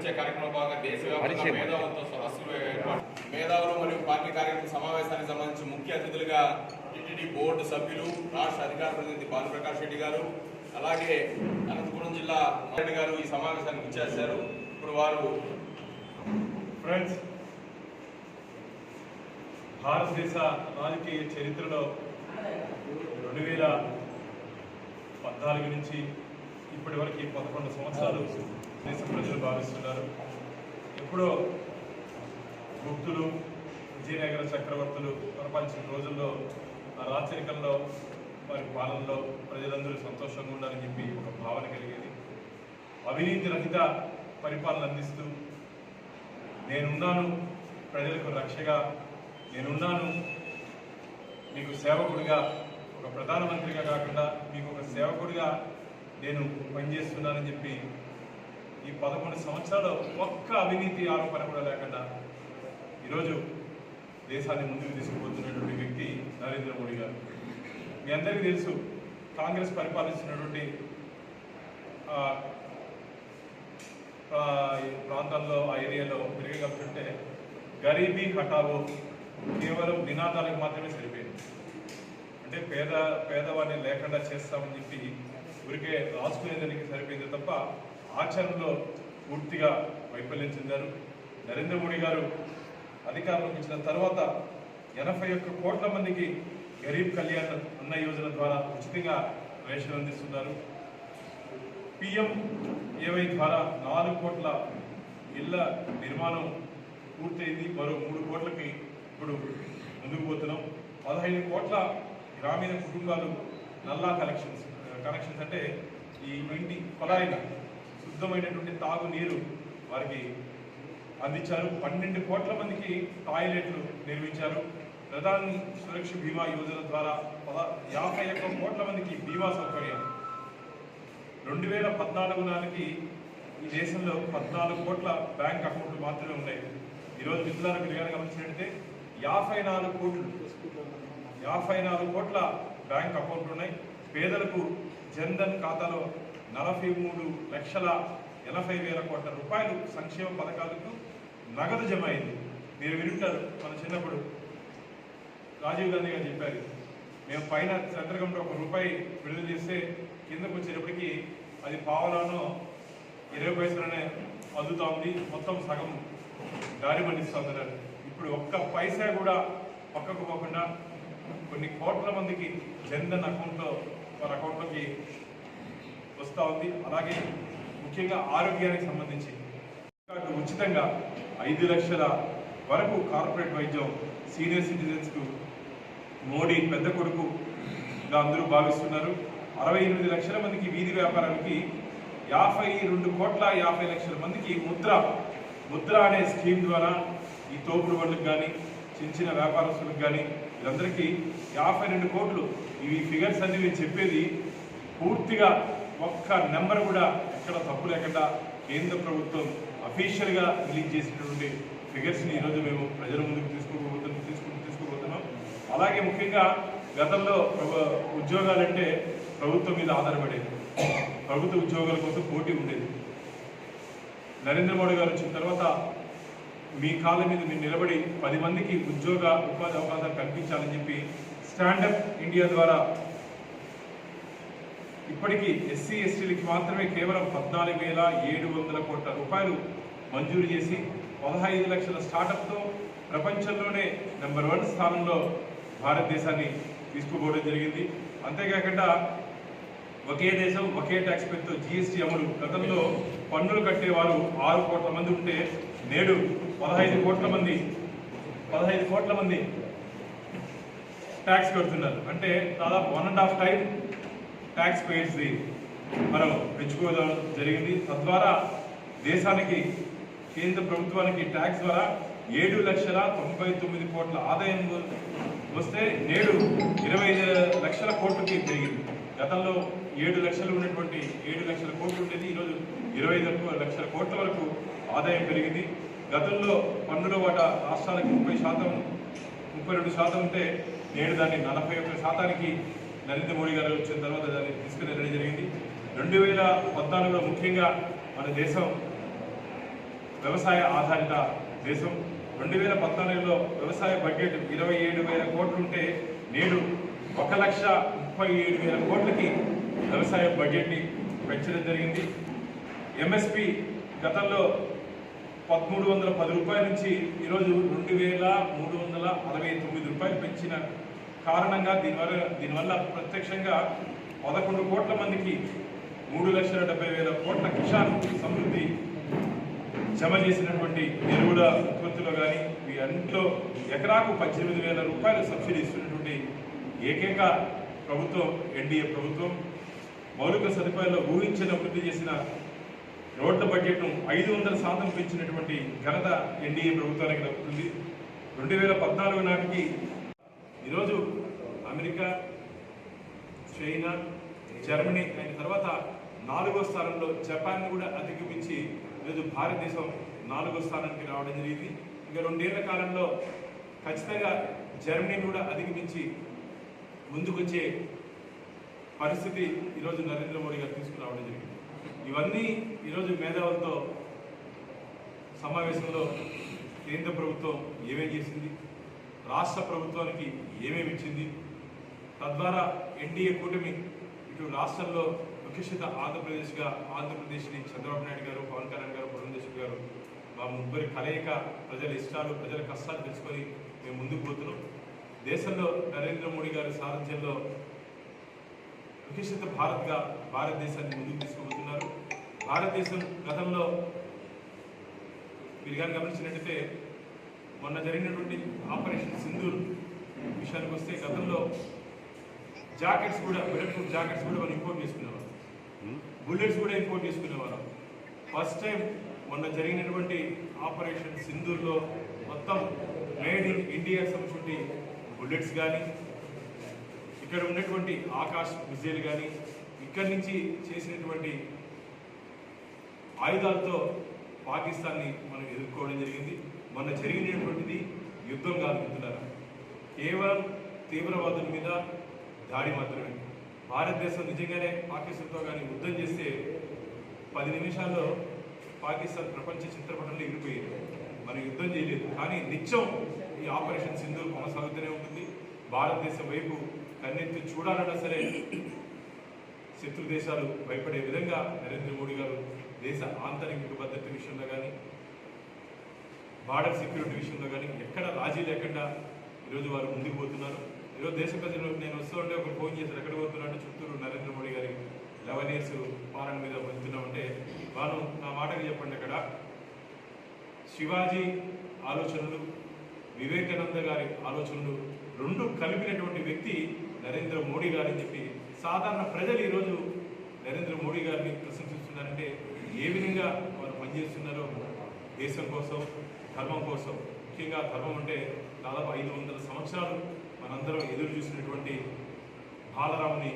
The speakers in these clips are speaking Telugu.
సత్కరించే కార్యక్రమంలో భాగంగా దేశవ్యాప్తంగా. మేధావులతో సదస్సులు ఏర్పాటు మేధావులు మరియు పార్టీ కార్యక్రమ సమావేశానికి సంబంధించి ముఖ్య అతిథులుగా టిటిడి బోర్డు సభ్యులు రాష్ట్ర అధికార ప్రతినిధి భానుప్రకాష్ రెడ్డి గారు అలాగే అనంతపురం జిల్లా రెడ్డి గారు ఈ సమావేశానికి ఇచ్చేశారు ఇప్పుడు వారు ఫ్రెండ్స్ భారతదేశ రాజకీయ చరిత్రలో రెండు వేల పద్నాలుగు నుంచి ఇప్పటి వరకు పదకొండు సంవత్సరాలు దేశ ప్రజలు భావిస్తున్నారు. ఎప్పుడో గుప్తులు విజయనగర చక్రవర్తులు పరిపాలించిన రోజుల్లో ఆ రాచరికంలో వారి పాలనలో ప్రజలందరూ సంతోషంగా ఉండాలని చెప్పి ఒక భావన కలిగేది. అవినీతి రహిత పరిపాలన అందిస్తూ నేనున్నాను ప్రజలకు రక్షగా నేనున్నాను మీకు సేవకుడిగా ఒక ప్రధానమంత్రిగా కాకుండా మీకు ఒక సేవకుడిగా నేను పనిచేస్తున్నానని చెప్పి ఈ పదకొండు సంవత్సరాలు ఒక్క అవినీతి ఆరోపణ కూడా లేకుండా ఈరోజు దేశాన్ని ముందుకు తీసుకుపోతున్నటువంటి వ్యక్తి నరేంద్ర మోడీ గారు. మీ అందరికీ తెలుసు కాంగ్రెస్ పరిపాలిస్తున్నటువంటి ఆ, ఆ, ఈ ప్రాంతాల్లో ఏరియాలో పెరిగగలుగుతుంటే గరీబీ హఠావో కేవలం నినాదాలకు మాత్రమే సరిపోయింది. అంటే పేద పేదవాడిని లేకుండా చేస్తామని చెప్పి ఊరికే రాసుకునేదానికి సరిపోయింది తప్ప ఆచరణలో పూర్తిగా వైఫల్యం చెందారు. నరేంద్ర మోడీ గారు అధికారంలోకి ఇచ్చిన తర్వాత ఎనభై ఒక్క కోట్ల మందికి గరీబ్ కళ్యాణ్ అన్న యోజన ద్వారా ఉచితంగా రేషన్ అందిస్తున్నారు. పిఎం ఏవై ద్వారా నాలుగు కోట్ల ఇళ్ళ నిర్మాణం పూర్తయింది. మరో మూడు కోట్లకి ఇప్పుడు ముందుకు పోతున్నాం. పదహైదు కోట్ల గ్రామీణ కుటుంబాలు నల్లా కలెక్షన్స్ కనెక్షన్స్ అంటే ఈ ఇంటి కొలాయిల శుద్ధమైనటువంటి తాగునీరు వారికి అందించారు. పన్నెండు కోట్ల మందికి టాయిలెట్లు నిర్మించారు. ప్రధాని సురక్ష బీమా యోజన ద్వారా పద యాభై ఒక్క కోట్ల మందికి బీమా సౌకర్యం రెండు వేల పద్నాలుగు నాటికి ఈ దేశంలో పద్నాలుగు కోట్ల బ్యాంక్ అకౌంట్లు మాత్రమే ఉన్నాయి. ఈరోజు మిత్రులను మీరు కనుక గమనించినట్టే యాభై నాలుగు కోట్లు యాభై నాలుగు కోట్ల బ్యాంక్ అకౌంట్లు ఉన్నాయి. పేదలకు జన్ధన్ ఖాతాలో నలభై మూడు లక్షల ఎనభై వేల కోట్ల రూపాయలు సంక్షేమ పథకాలకు నగదు జమ అయింది. మీరు వింటారు మన చిన్నప్పుడు. రాజీవ్ గాంధీ గారు చెప్పారు మేము పైన చంద్రగంలో ఒక రూపాయి విడుదల చేస్తే కిందకు వచ్చేటప్పటికి అది పావలానో ఇరవై పైసలనే అందుతా ఉంది మొత్తం సగం దారి పండిస్తున్నారు ఇప్పుడు ఒక్క పైసా కూడా పక్కకు పోకుండా కొన్ని కోట్ల మందికి జన్ధన్ అకౌంట్లో వారి అకౌంట్లోకి వస్తూ ఉంది. అలాగే ముఖ్యంగా ఆరోగ్యానికి సంబంధించి కార్డు ఉచితంగా ఐదు లక్షల వరకు కార్పొరేట్ వైద్యం సీనియర్ సిటిజన్స్కు మోడీ పెద్ద కొడుకుగా అందరూ భావిస్తున్నారు. అరవై ఎనిమిది లక్షల మందికి వీధి వ్యాపారానికి యాభై రెండు కోట్ల యాభై లక్షల మందికి ముద్ర ముద్ర అనే స్కీమ్ ద్వారా ఈ తోపుడు బండ్లకు కానీ చిన్న చిన్న వ్యాపారస్తులకు కానీ వీళ్ళందరికీ యాభై రెండు కోట్లు. ఇవి ఫిగర్స్ అన్ని నేను చెప్పేది పూర్తిగా ఒక్క నెంబర్ కూడా ఎక్కడ తప్పు లేకుండా కేంద్ర ప్రభుత్వం అఫీషియల్గా రిలీజ్ చేసినటువంటి ఫిగర్స్ని ఈరోజు మేము ప్రజల ముందుకు తీసుకోబోతున్నాం తీసుకుని తీసుకోబోతున్నాం అలాగే ముఖ్యంగా గతంలో ఉద్యోగాలంటే ప్రభుత్వం మీద ఆధారపడేది. ప్రభుత్వ ఉద్యోగాల కోసం పోటీ ఉండేది. నరేంద్ర మోడీ గారు వచ్చిన తర్వాత మీ కాళ్ళ మీద మీరు నిలబడి పది మందికి ఉద్యోగ ఉపాధి అవకాశాలు కల్పించాలని చెప్పి స్టాండప్ ఇండియా ద్వారా ఇప్పటికీ ఎస్సీ ఎస్టీలకి మాత్రమే కేవలం పద్నాలుగు వేల ఏడు వందల కోట్ల రూపాయలు మంజూరు చేసి పదహైదు లక్షల స్టార్టప్తో ప్రపంచంలోనే నెంబర్ వన్ స్థానంలో భారతదేశాన్ని తీసుకుపోవడం జరిగింది. అంతేకాకుండా ఒకే దేశం ఒకే ట్యాక్స్ పేరుతో జీఎస్టీ అమలు. గతంలో పన్నులు కట్టేవారు ఆరు కోట్ల మంది ఉంటే నేడు పదహైదు కోట్ల మంది పదహైదు కోట్ల మంది ట్యాక్స్ కడుతున్నారు. అంటే దాదాపు one and half time tax పేయర్స్ది మనం పెంచుకోవడం జరిగింది. తద్వారా దేశానికి కేంద్ర ప్రభుత్వానికి ట్యాక్స్ ద్వారా ఏడు లక్షల తొంభై తొమ్మిది కోట్ల ఆదాయం వస్తే నేడు ఇరవై లక్షల కోట్లకి పెరిగింది. గతంలో ఏడు లక్షలు ఉన్నటువంటి ఏడు లక్షల కోట్లు ఉండేది. ఈరోజు ఇరవై లక్షల కోట్ల వరకు ఆదాయం పెరిగింది. గతంలో పన్నుల వాటా రాష్ట్రాలకు ముప్పై శాతం ముప్పై రెండు శాతం ఉంటే నేడు దాన్ని నలభై ఒక్క శాతానికి నరేంద్ర మోడీ గారు వచ్చిన తర్వాత దాన్ని తీసుకుని వెళ్ళడం జరిగింది. రెండు వేల పద్నాలుగులో ముఖ్యంగా మన దేశం వ్యవసాయ ఆధారిత దేశం. రెండు వేల పద్నాలుగులో వ్యవసాయ బడ్జెట్ ఇరవై ఏడు వేల కోట్లుంటే నేడు ఒక లక్ష ముప్పై ఏడు వేల కోట్లకి వ్యవసాయ బడ్జెట్ని పెంచడం జరిగింది. ఎంఎస్పి గతంలో పదమూడు వందల పది రూపాయల నుంచి ఈరోజు రెండు వేల మూడు వందల అరవై తొమ్మిది రూపాయలు పెంచిన కారణంగా దీనివల్ల దీనివల్ల ప్రత్యక్షంగా పదకొండు కోట్ల మందికి మూడు లక్షల డెబ్బై వేల కోట్ల కిసాన్ సమృద్ధి జమ చేసినటువంటి ఎరువుల ఉత్పత్తిలో కానీ ఈ ఎకరాకు పద్దెనిమిది వేల రూపాయలు సబ్సిడీ ఇస్తున్నటువంటి ఏకైక ప్రభుత్వం ఎన్డీఏ ప్రభుత్వం మౌలిక సదుపాయాల్లో ఊహించిన అభివృద్ధి చేసిన రోడ్ల బడ్జెట్ను ఐదు వందల శాతం పెంచినటువంటి ఘనత ఎన్డీఏ ప్రభుత్వానికి దక్కుతుంది. రెండు వేల పద్నాలుగు నాటికి అమెరికా చైనా జర్మనీ అయిన తర్వాత నాలుగో స్థానంలో జపాన్ కూడా అధిగమించి ఈరోజు భారతదేశం నాలుగో స్థానానికి రావడం జరిగింది. ఇంకా రెండేళ్ళ కాలంలో ఖచ్చితంగా జర్మనీని కూడా అధిగమించి ముందుకొచ్చే పరిస్థితి ఈరోజు నరేంద్ర మోడీ గారు తీసుకురావడం జరిగింది. ఇవన్నీ ఈరోజు మేధావులతో సమావేశంలో కేంద్ర ప్రభుత్వం ఏమేం చేసింది? రాష్ట్ర ప్రభుత్వానికి ఏమేమి ఇచ్చింది? తద్వారా ఎన్డీఏ కూటమి ఇటు రాష్ట్రంలో వికసిత ఆంధ్రప్రదేశ్గా ఆంధ్రప్రదేశ్ని చంద్రబాబు నాయుడు గారు పవన్ కళ్యాణ్ గారు పురంధేశ్వరి గారు మా ముగ్గురి కలయిక ప్రజల ఇష్టాలు ప్రజల కష్టాలు తెలుసుకొని మేము ముందుకు పోతున్నాం. దేశంలో నరేంద్ర మోడీ గారి సారథ్యంలో వికసిత భారత్గా భారతదేశాన్ని ముందుకు తీసుకుపోతున్నారు. భారతదేశం గతంలో మీరు కానీ గమనించినట్టయితే మొన్న జరిగినటువంటి ఆపరేషన్ సింధూర్ విషయానికి వస్తే గతంలో జాకెట్స్ కూడా బుల్లెట్ ప్రూఫ్ జాకెట్స్ కూడా మనం ఇంపోర్ట్ చేసుకునేవారు. బుల్లెట్స్ కూడా ఇంపోర్ట్ చేసుకునేవారు. ఫస్ట్ టైం మొన్న జరిగినటువంటి ఆపరేషన్ సింధూర్లో మొత్తం మేడ్ ఇన్ ఇండియా సంబంధించి బుల్లెట్స్ కానీ ఇక్కడ ఉన్నటువంటి ఆకాశ్ మిజైల్ కానీ ఇక్కడి నుంచి చేసినటువంటి ఆయుధాలతో పాకిస్తాన్ని మనం ఎదుర్కోవడం జరిగింది. మొన్న జరిగినటువంటిది యుద్ధం కాదు మిత్రులారా. కేవలం తీవ్రవాదుల మీద దాడి మాత్రమే. భారతదేశం నిజంగానే పాకిస్తాన్తో కానీ యుద్ధం చేస్తే పది నిమిషాల్లో పాకిస్తాన్ ప్రపంచ చిత్రపటంలో ఇరిపోయింది మనం యుద్ధం చేయలేదు. కానీ నిత్యం ఈ ఆపరేషన్ సింధు కొనసాగుతూనే ఉంటుంది. భారతదేశం వైపు కన్నెత్తి చూడాలన్నా సరే శత్రు దేశాలు భయపడే విధంగా నరేంద్ర మోడీ గారు దేశ ఆంతరిక భద్రత విషయంలో కానీ బార్డర్ సెక్యూరిటీ విషయంలో కానీ ఎక్కడ రాజీ లేకుండా ఈరోజు వారు ముందుకు పోతున్నారు. ఈరోజు దేశ ప్రజలు నేను వస్తూ ఉంటే ఒకరు ఫోన్ చేశారు ఎక్కడ పోతున్నా చుట్టూరు నరేంద్ర మోడీ గారి లెవెన్ ఇయర్స్ పాలన మీద వెళ్తున్నామంటే వారు నా మాటకి చెప్పండి అక్కడ. శివాజీ ఆలోచనలు వివేకానంద గారి ఆలోచనలు రెండు కలిపినటువంటి వ్యక్తి నరేంద్ర మోడీ గారని చెప్పి సాధారణ ప్రజలు ఈరోజు నరేంద్ర మోడీ గారిని ప్రశంసిస్తున్నారంటే ఏ విధంగా వారు పనిచేస్తున్నారో దేశం కోసం ధర్మం కోసం. ముఖ్యంగా ధర్మం అంటే దాదాపు ఐదు వందల సంవత్సరాలు మనందరం ఎదురు చూసినటువంటి బాలరాముని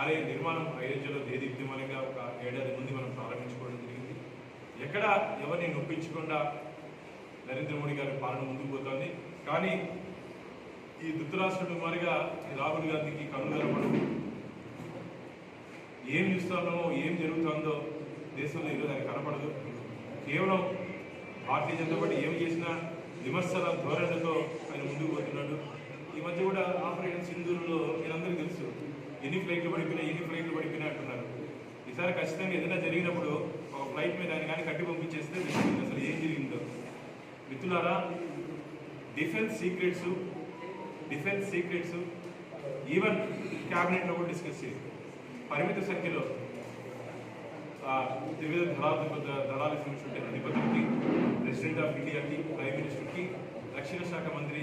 ఆలయ నిర్మాణం అయోధ్యలో దేదీప్యమానంగా ఒక ఏడాది ముందు మనం ప్రారంభించుకోవడం జరిగింది. ఎక్కడ ఎవరిని నొప్పించకుండా నరేంద్ర మోడీ గారి పాలన ముందుకు పోతోంది. కానీ ఈ ధృతరాష్ట్రుడు మారిగా రాహుల్ గాంధీకి కనుగొనడం ఏం చూస్తున్నామో ఏం జరుగుతుందో దేశంలో ఈరోజు ఆయన కనపడదు. కేవలం భారతీయ జనతా పార్టీ ఏం చేసినా విమర్శల ధోరణితో ఆయన ముందుకు పోతున్నాడు. ఈ మధ్య కూడా ఆపరేషన్ సింధూరులో మీరందరికీ తెలుసు ఎన్ని ఫ్లైట్లు పడిపోయినాయి ఎన్ని ఫ్లైట్లు పడిపోయినాయి అంటున్నారు. ఈసారి ఖచ్చితంగా ఏదైనా జరిగినప్పుడు ఒక ఫ్లైట్ మీద ఆయన కానీ కట్టి పంపించేస్తే అసలు ఏం జరిగిందో. మిత్రులారా defence secrets defence secrets even క్యాబినెట్లో కూడా డిస్కస్ చేసి పరిమిత సంఖ్యలో ఆ, వివిధ దళాలు దళాలకు సంబంధించిన అధిపతులకి ప్రెసిడెంట్ ఆఫ్ ఇండియాకి ప్రైమ్ మినిస్టర్కి రక్షణ శాఖ మంత్రి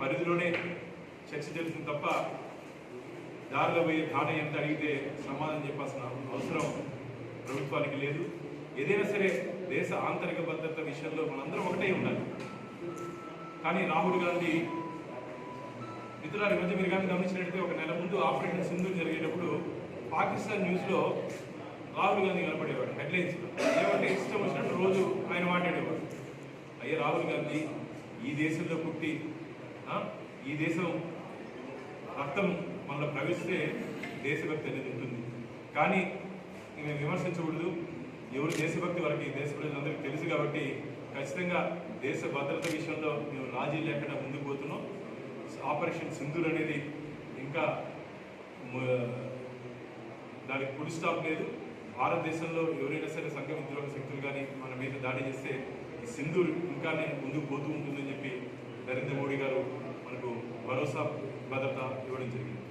పరిధిలోనే చర్చ జరుగుతుంది తప్ప దారిలో పోయి ధాట ఎంత అడిగితే సమాధానం చెప్పాల్సిన అవసరం ప్రభుత్వానికి లేదు. ఏదైనా సరే దేశ ఆంతరిక భద్రత విషయంలో మనందరం ఒకటే ఉండాలి. కానీ రాహుల్ గాంధీ మిత్రులారి మధ్య మీరు కానీ గమనించినట్లయితే ఒక నెల ముందు ఆపరేషన్ సింధు జరిగేటప్పుడు పాకిస్తాన్ న్యూస్లో రాహుల్ గాంధీ కనపడేవాడు హెడ్లైన్స్ ఏమంటే ఇష్టం వచ్చినట్టు రోజు అయ్యే రాహుల్ గాంధీ ఈ దేశంలో పుట్టి ఈ దేశం రక్తం మనలో ప్రవేశిస్తే దేశభక్తి అనేది ఉంటుంది. కానీ మేము విమర్శించకూడదు. ఎవరు దేశభక్తి వారికి దేశ ప్రజలందరికీ తెలుసు కాబట్టి ఖచ్చితంగా దేశ భద్రత విషయంలో మేము రాజీ లేకుండా ముందుకు పోతున్నాం. ఆపరేషన్ సింధూర్ అనేది ఇంకా దానికి ఫుల్ స్టాప్ లేదు. భారతదేశంలో ఎవరైనా సరే సంఘ విద్రోహ శక్తులు కానీ మన మీద దాడి చేస్తే ఈ సింధు ఇంకా ముందుకు పోతూ ఉంటుందని చెప్పి నరేంద్ర మోడీ గారు మనకు భరోసా భద్రత ఇవ్వడం జరిగింది.